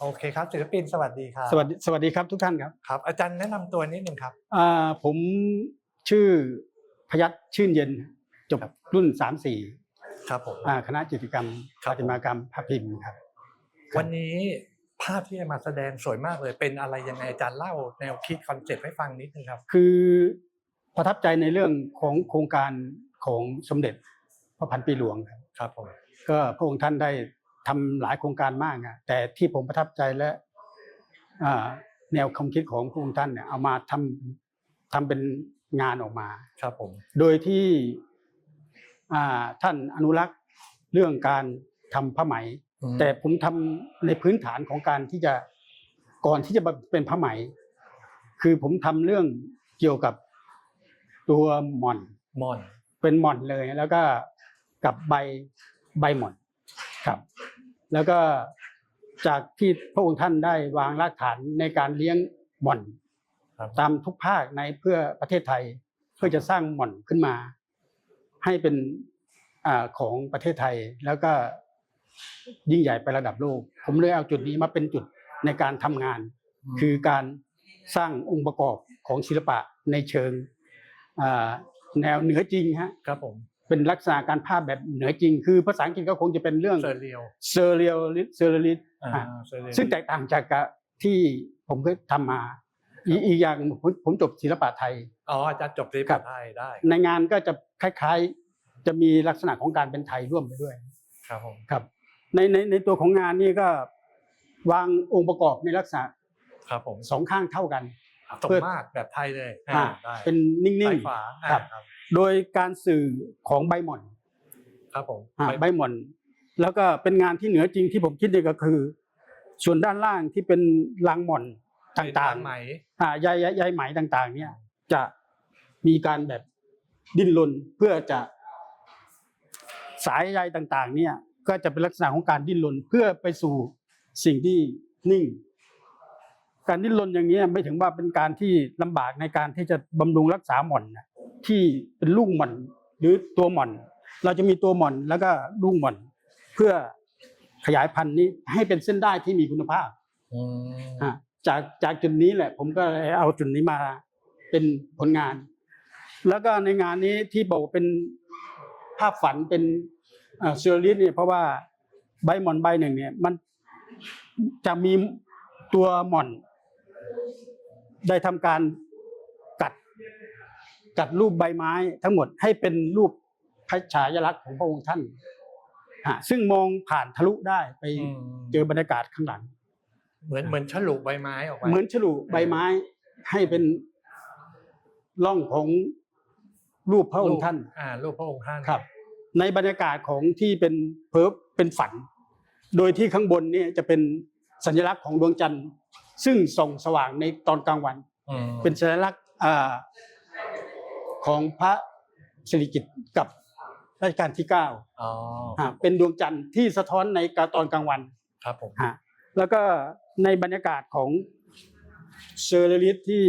โอเคครับศิลปินสวัสดีครับสวัสดีสวัสดีครับทุกท่านครับครับ อาจารย์แนะนำตัวนิดหนึ่งครับ อ่าผมชื่อพยัคฆ์ชื่นเย็น จบครับ รุ่นสามสี่ครับผม อ่าคณะจิตรกรรมครับปฏิมากรรมภาพพิมพ์ครับ วันนี้ภาพที่จะมาแสดงสวยมากเลยเป็นอะไรยังไงอาจารย์เล่าแนวคิดคอนเซ็ปต์ให้ฟังนิดนึงครับ คือประทับใจในเรื่องของโครงการของสมเด็จพระพันปีหลวงครับ ครับผม ก็พระองค์ท่านได้ ทำหลายโครงการมากอะแต่ที่ผมประทับใจและอ่าแนวความคิดของพระองค์ท่านเนี่ยเอามาทำทำเป็นงานออกมาครับผมโดยที่อ่าท่านอนุรักษ์เรื่องการทำผ้าไหมอืมแต่ผมทำในพื้นฐานของการที่จะก่อนที่จะมาเป็นผ้าไหม คือผมทำเรื่องเกี่ยวกับตัวหม่อนมอน เป็นหม่อนเลยแล้วก็กับใบใบหม่อนครับ แล้วก็จากที่พระองค์ท่านได้วางรากฐานในการเลี้ยงหม่อนครับตามทุกภาคในเพื่อประเทศไทยเพื่อจะสร้างหม่อนขึ้นมา ให้เป็นอาของประเทศไทยแล้วก็ยิ่งใหญ่ไประดับโลก ผมเลยเอาจุดนี้มาเป็นจุดในการทำงาน คือการสร้างองค์ประกอบของศิลปะในเชิงอ่าแนวเหนือจริงฮะครับผม เป็นลักษณะการภาพแบบเหนือจริง คือภาษาอังกฤษก็คงจะเป็นเรื่องเซอร์เรียลเซอร์เรียลเซอร์เรียลอ่าเซอร์เรียลซึ่งแตกต่างจากกับที่ผมเคยทำมาอีกอีกอย่างผมผมจบศิลปะไทยอ๋ออาจารย์จบศิลครัปะบไทยได้ ในงานก็จะคล้ายๆ จะมีลักษณะของการเป็นไทยร่วมไปด้วย ครับผมครับในในในตัวของงานนี่ก็วางองค์ประกอบในลักษณะครับผมสองข้างเท่ากันสมเพื่อมาตรแบบไทยเลยอ่าได้เป็นนิ่ซ้ายงขวาๆครับอ่า โดยการสื่อของใบหม่อนครับผมอ่าไปใบหม่อน แล้วก็เป็นงานที่เหนือจริงที่ผมคิดเนี่ยก็คือ ส่วนด้านล่างที่เป็นลางหม่อนต่างไหมๆอ่าใยใยใยไหมต่าง ๆ เนี่ย จะมีการแบบดิ้นรนเพื่อจะ สายใยต่าง ๆ เนี่ย ก็จะเป็นลักษณะของการดิ้นรนเพื่อไปสู่สิ่งที่นิ่ง การดิ้นรนอย่างนี้ยไม่ถึงว่าเป็นการที่ลำบากในการที่จะบำรุงรักษาหม่อนนะ ที่เป็นลูกหม่อนหรือตัวหม่อน เราจะมีตัวหม่อนแล้วก็ลูกหม่อน เพื่อขยายพันธุ์นี้ให้เป็นเส้นได้ที่มีคุณภาพอืมอะจากจากจุดนี้แหละ ผมก็เลยเอาจุดนี้มาเป็นผลงาน แล้วก็ในงานนี้ที่บอกว่าเป็นภาพฝันเป็นเซอร์ลิสเนี่ยเพราะว่าใบหม่อนใบหนึ่งเนี่ยมันจะมีตัวหม่อน ได้ทำการกัด กัดรูปใบไม้ทั้งหมดให้เป็นรูปพระฉายาลักษณ์ของพระองค์ท่านฮะซึ่งมองผ่านทะลุได้ไปอืมเจอบรรยากาศข้างหลัง เหมือนเหมือนฉลุใบไม้ออกมาเหมือนฉลุใบไม้ให้เป็นร่องของรูปพระองค์ท่าน อ่ารูปพระองค์ท่านครับ ในบรรยากาศของที่เป็นเพิบเป็นฝัน โดยที่ข้างบนเนี่ยจะเป็นสัญลักษณ์ของดวงจันทร์ ซึ่งส่องสว่างในตอนกลางวัน อืมเป็นสัญลักษณ์อ่า ของพระสิริกิติ์กับรัชกาลที่เก้าอ๋ออ่าเป็นดวงจันทร์ที่สะท้อนในกาตอนกลางวันครับผมฮะแล้วก็ในบรรยากาศของเซอร์เรลิสที่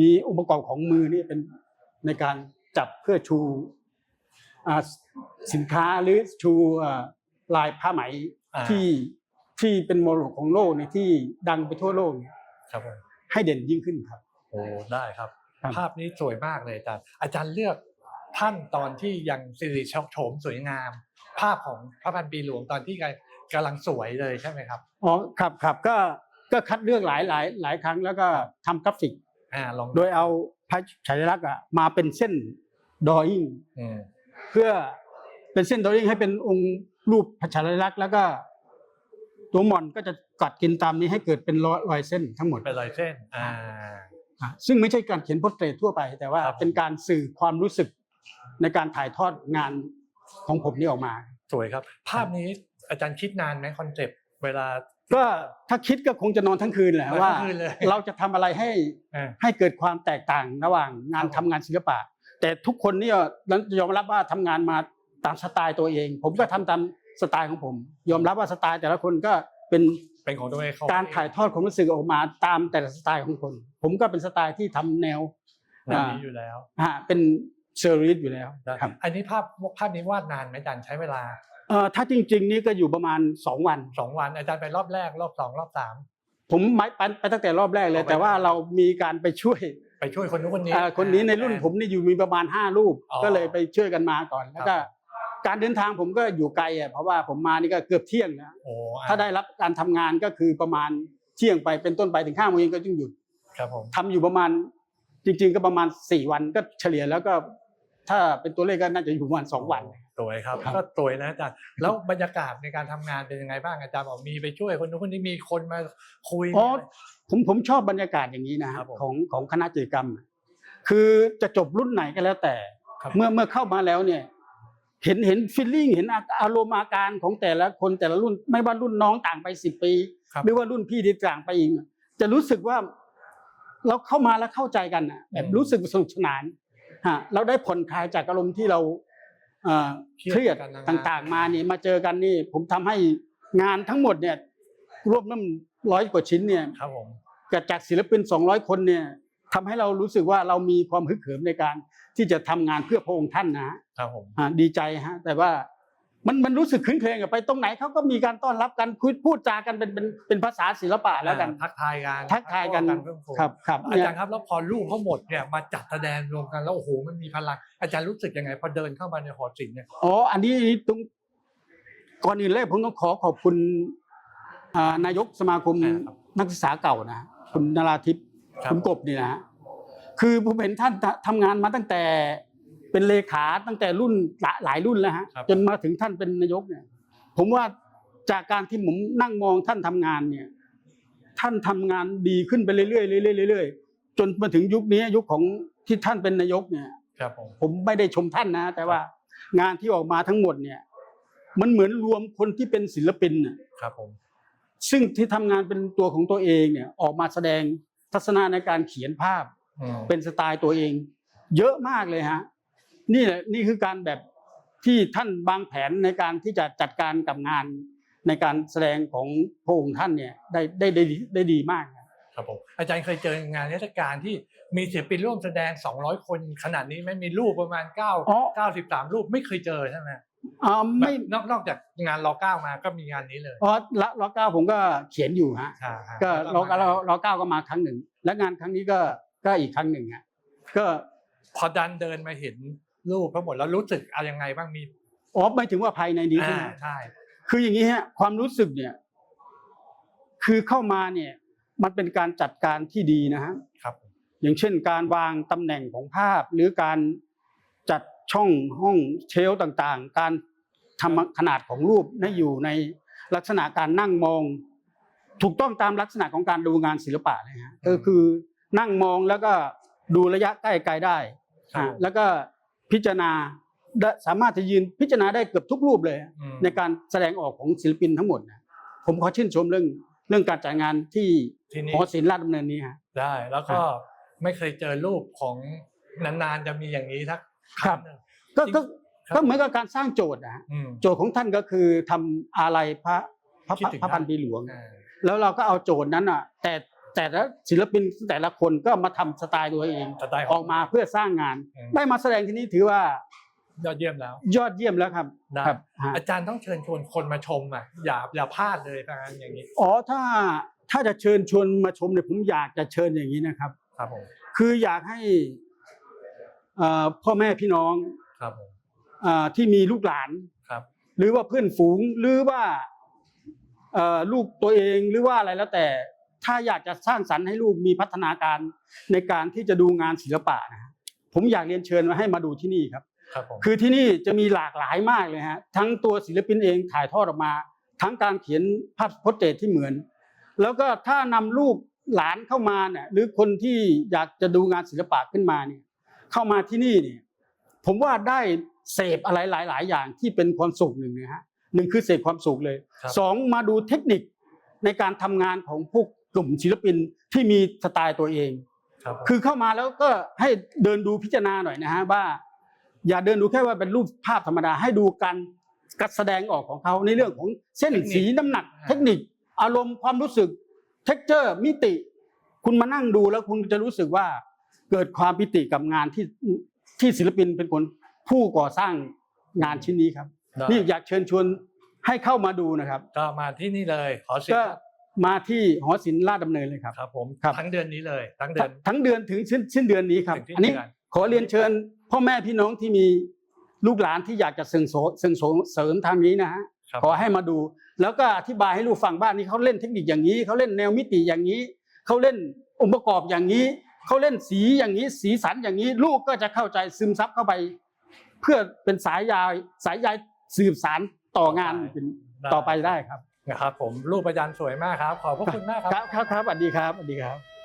มีองค์ประกอบของมือนี่เป็นในการจับเพื่อชูอ่าสินค้าหรือชูอ่าลายผ้าไหมอ่าที่ที่เป็นมรดกของโลกเนี่ยที่ดังไปทั่วโลกเนี่ยครับผมให้เด่นยิ่งขึ้นครับโอ้ได้ครับครับ ภาพนี้สวยมากเลยอาจารย์อาจารย์เลือกท่านตอนที่ยังสิริโฉมสวยงาม ภาพของพระพันปีหลวงตอนที่กำลังสวยเลยใช่ไหมครับอ๋อครับครับก็ก็คัดเลือกหลายหลายหลายครั้งแล้วก็ทำกราฟิกอ่าลองโดยเอาพระฉายาลักษณ์อะมาเป็นเส้นดอยิ่งอืมเพื่อเป็นเส้นตัวเองให้เป็นองค์รูปพระฉายาลักษณ์แล้วก็ตัวหม่อนก็จะกัดกินตามนี้ให้เกิดเป็นรอยรอยเส้นทั้งหมดเป็นรอยเส้นอ่าอะ ซึ่งไม่ใช่การเขียนโพสเตรตทั่วไป แต่ว่าครับเป็นการสื่อความรู้สึกในการถ่ายทอดงานของผมนี่ออกมา สวยครับ ภาพนี้อาจารย์คิดนานไหมคอนเซปต์เวลา ก็ถ้าคิดก็คงจะนอนทั้งคืนแหละนอนทั้งว่าคืนเลยเราจะทำอะไรให้อ่าให้เกิดความแตกต่างระหว่างงานครับผมทำงานศิลปะ แต่ทุกคนเนี่ยยอมรับว่าทำงานมาตามสไตล์ตัวเอง ผมก็ทำตามสไตล์ของผม ยอมรับว่าสไตล์แต่ละคนก็เป็น เป็นของตัวเองเขาการถ่ายทอดความรู้สึกออกมาตามแต่ละสไตล์ของคน ผมก็เป็นสไตล์ที่ทำแนวแบบนี้อยู่แล้วฮะเป็นเซอร์ริสอยู่แล้วได้ครับอันนี้ภาพภาพนี้วาดนานไหมอาจารย์ใช้เวลาเอ่อถ้าจริง ๆ นี่ก็อยู่ประมาณสองวันสองวัน อาจารย์ไปรอบแรกรอบสองรอบสามผมไปไปไปตั้งแต่รอบแรกเลยเอาไปแต่ว่าเรามีการไปช่วย ไปช่วยคนนู้นคนนี้อ่าคนนี้ในรุ่นผมนี่อยู่มีประมาณห้ารูปอ๋อก็เลยไปช่วยกันมาก่อนแล้วก็ครับ การเดินทางผมก็อยู่ไกลอะเพราะว่าผมมานี่ก็เกือบเที่ยงนะโอ้อะถ้าได้รับการทำงานก็คือประมาณเที่ยงไปเป็นต้นไปถึงห้าโมงเย็นก็จึงหยุดครับผมทำอยู่ประมาณจริง ๆ ก็ประมาณสี่วันก็เฉลี่ยแล้วก็ถ้าเป็นตัวเลขก็น่าจะอยู่ประมาณสองวัน สวยครับ ครับ ก็สวยนะอาจารย์แล้วบรรยากาศในการทำงานเป็นยังไงบ้างอาจารย์บอกมีไปช่วยคนนู้นคนนี้มีคนมาคุย อ๋อมีะไรผมผมชอบบรรยากาศอย่างนี้นะฮะครับผมของของคณะกิจกรรมอะคือจะจบรุ่นไหนก็แล้วแต่ ครับ เมื่อเมื่อเข้ามาแล้วเนี่ย เห็นเห็นฟีลลิ่งเห็นอาอารมณ์อาการของแต่ละคนแต่ละรุ่น ไม่ว่ารุ่นน้องต่างไปสิบปีครับหรือว่ารุ่นพี่ที่ต่างไปอีกจะรู้สึกว่าเราเข้ามาแล้วเข้าใจกันอะแบบรู้สึกสนุกสนานฮะเราได้ผ่อนคลายจากอารมณ์ที่เราเอ่อเครียดกันนะต่างๆ มานี่มาเจอกันนี่ ผมทำให้งานทั้งหมดเนี่ย รวบน้ำร้อยกว่าชิ้นเนี่ยครับผมเกิดจากศิลปิน200คนเนี่ยทำให้เรารู้สึกว่าเรามีความฮึกเหิมในการ ที่จะทำงานเพื่อพระองค์ท่านนะฮะครับผมอ่าดีใจฮะ แต่ว่ามันมันรู้สึกคลื้นเครงอะไปตรงไหนเขาก็มีการต้อนรับกันคุยพูดจากันเป็นเป็นเป็นภาษาศิลปะแล้วกันทักทายกันทักทายกันเพิ่มฟูครับครับอาเนี่ยจารย์ครับแล้วพอลูกเขาหมดเนี่ยมาจัดแสดงรวมกันแล้วโอ้โหมันมีพลังอาจารย์รู้สึกยังไงพอเดินเข้ามาในหอศิลป์เนี่ยอ๋ออันนี้ตรงก่อนอื่นแรกผมต้องขอขอบคุณอ่านายกสมาคมนักศึกษาเก่านะฮะคุณนราทิพย์ครับคุณกบนี่นะฮะ คือผมเห็นท่านททำงานมาตั้งแต่เป็นเลขาตั้งแต่รุ่นหลายหลายรุ่นแล้วฮะครับจนมาถึงท่านเป็นนายกเนี่ย ผมว่าจากการที่ผมนั่งมองท่านทำงานเนี่ย ท่านทำงานดีขึ้นไปเรื่อยๆเรื่อยๆเรื่อยๆจนมาถึงยุคนี้ยุคของที่ท่านเป็นนายกเนี่ยครับผมผมไม่ได้ชมท่านนะ แต่ว่างานที่ออกมาทั้งหมดเนี่ย มันเหมือนรวมคนที่เป็นศิลปินน่ะครับผมซึ่งที่ทำงานเป็นตัวของตัวเองเนี่ย ออกมาแสดงทัศนะในการเขียนภาพอืม เป็นสไตล์ตัวเอง เยอะมากเลยฮะนี่แหละนี่คือการแบบที่ท่านวางแผนในการที่จะจัดการกับงานในการแสดงของพระองค์ท่านเนี่ยได้ได้ได้ดีได้ดีมากครับครับผมอาจารย์เคยเจองานเทศกาลที่มีศิลปินร่วมแสดง 200 คนขนาดนี้ไหม่มีรูปประมาณ9อ๋อ93 รูปไม่เคยเจอใช่ไหมอ่าไม่แบบนอกนอกจากงานรอเก้ามาก็มีงานนี้เลยอ๋อละล้อเก้าผมก็เขียนอยู่ฮะอ่าฮะก็แล้วรอรอรอเก้าก็มาครั้งหนึ่ง และงานครั้งนี้ก็ ก็อีกครั้งหนึ่งฮะก็พอดันเดินมาเห็นรูปทั้งหมดแล้วรู้สึกอะไรยังไงบ้างมีอ๋อไม่ถึงว่าภายในนี้ใช่อ่าไหมใช่คืออย่างนี้ฮะความรู้สึกเนี่ย คือเข้ามาเนี่ย มันเป็นการจัดการที่ดีนะฮะครับ อย่างเช่น การวางตำแหน่งของภาพ หรือการจัดช่องห้องเชลฟ์ต่างๆ การทำขนาดของรูปให้อยู่ในลักษณะการนั่งมอง ถูกต้องตามลักษณะของการดูงานศิลปะเลยฮะก็คือ นั่งมองแล้วก็ดูระยะใกล้ไกลได้ครับอะแล้วก็พิจารณาได้สามารถจะยืนพิจารณาได้เกือบทุกรูปเลย อืม ในการแสดงออกของศิลปินทั้งหมดนะผมขอชื่นชมเรื่องเรื่องการจัดงานที่ที่นี่หอศิลป์ราชดำเนินนี้ฮะ ได้แล้วก็ไม่เคยเจอรูปของนานๆจะมีอย่างนี้ทักครับ งหนึ่ง ก็ก็ครับ ก็เหมือนกับการสร้างโจทย์นะฮะอืม โจทย์ของท่านก็คือทำอะไรพระพระคิดถึงพระพันท่านปีหลวง อ่า แล้วเราก็เอาโจทย์นั้นอะ แต่ แต่ละศิลปินแต่ละคนก็มาทำสไตล์ตัวเองสไตล์ขออองกมาเพื่อสร้างงานอืมได้มาแสดงที่นี่ถือว่ายอดเยี่ยมแล้ว ยอดเยี่ยมแล้วครับได้ครับฮะอาจารย์ต้องเชิญชวนคนมาชมอะอย่าอย่าพลาดเลยทางานอย่างนี้อ๋อถ้าถ้าจะเชิญชวนมาชมเนี่ยผมอยากจะเชิญอย่างนี้นะครับ ครับผมคืออยากให้เอ่อพ่อแม่พี่น้องครับผมเอ่อที่มีลูกหลานครับ หรือว่าเพื่อนฝูงหรือว่าเอ่อลูกตัวเองหรือว่าอะไรแล้วแต่ ถ้าอยากจะสร้างสรรค์ให้ลูกมีพัฒนาการในการที่จะดูงานศิลปะนะฮะผมอยากเรียนเชิญมาให้มาดูที่นี่ครับ ครับผม คือที่นี่จะมีหลากหลายมากเลยฮะทั้งตัวศิลปินเองถ่ายทอดออกมา ทั้งการเขียนภาพโพสเตทที่เหมือน แล้วก็ถ้านำลูกหลานเข้ามาเนี่ยหรือคนที่อยากจะดูงานศิลปะขึ้นมาเนี่ยเข้ามาที่นี่เนี่ยผมว่าได้เสพอะไรหลาย ๆ อย่างที่เป็นความสุขหนึ่งนะฮะหนึ่งคือเสพความสุขเลยครับ สองมาดูเทคนิคในการทำงานของพวก กลุ่มศิลปินที่มีสไตล์ตัวเอง ครับผมคือเข้ามาแล้วก็ให้เดินดูพิจารณาหน่อยนะฮะว่า อย่าเดินดูแค่ว่าเป็นรูปภาพธรรมดาให้ดูการการแสดงออกของเขาในเรื่องของเส้นสีน้ำหนัก เทคนิค อารมณ์ความรู้สึกเท็กเจอร์มิติ คุณมานั่งดูแล้วคุณจะรู้สึกว่าเกิดความปิติกับงานที่ที่ศิลปินเป็นคนผู้ก่อสร้างงานชิ้นนี้ครับ ได้ นี่อยากเชิญชวนให้เข้ามาดูนะครับ ก็มาที่นี่เลย ขอสิทก็ธิ์ มาที่หอศิลป์ลาดดำเนินเลยครับ ครับผมครับ ทั้งเดือนนี้เลย ทั้งเดือน ทั้งเดือนถึงสิ้นสิ้นเดือนนี้ครับ ถึงสิ้นอันนี้เดือน ขอเรียนเชิญ พ่อแม่พี่น้องที่มีลูกหลานที่อยากจะเสริมโสเสริมโสเสริมทางนี้นะฮะครับขอให้มาดู แล้วก็อธิบายให้ลูกฟังบ้านนี้เขาเล่นเทคนิคอย่างนี้เขาเล่นแนวมิติอย่างนี้เขาเล่นองค์ประกอบอย่างนี้เขาเล่นสีอย่างนี้ สีสันอย่างนี้ ลูกก็จะเข้าใจซึมซับเข้าไป เพื่อเป็นสายยายสายใยสืบสารต่องานเป็นต่อไปได้ครับ นะครับผมรูปอาจารย์สวยมากครับ ขอบพระคุณมากครัรับบครับครับสวัสดีครับสวัสดีครับ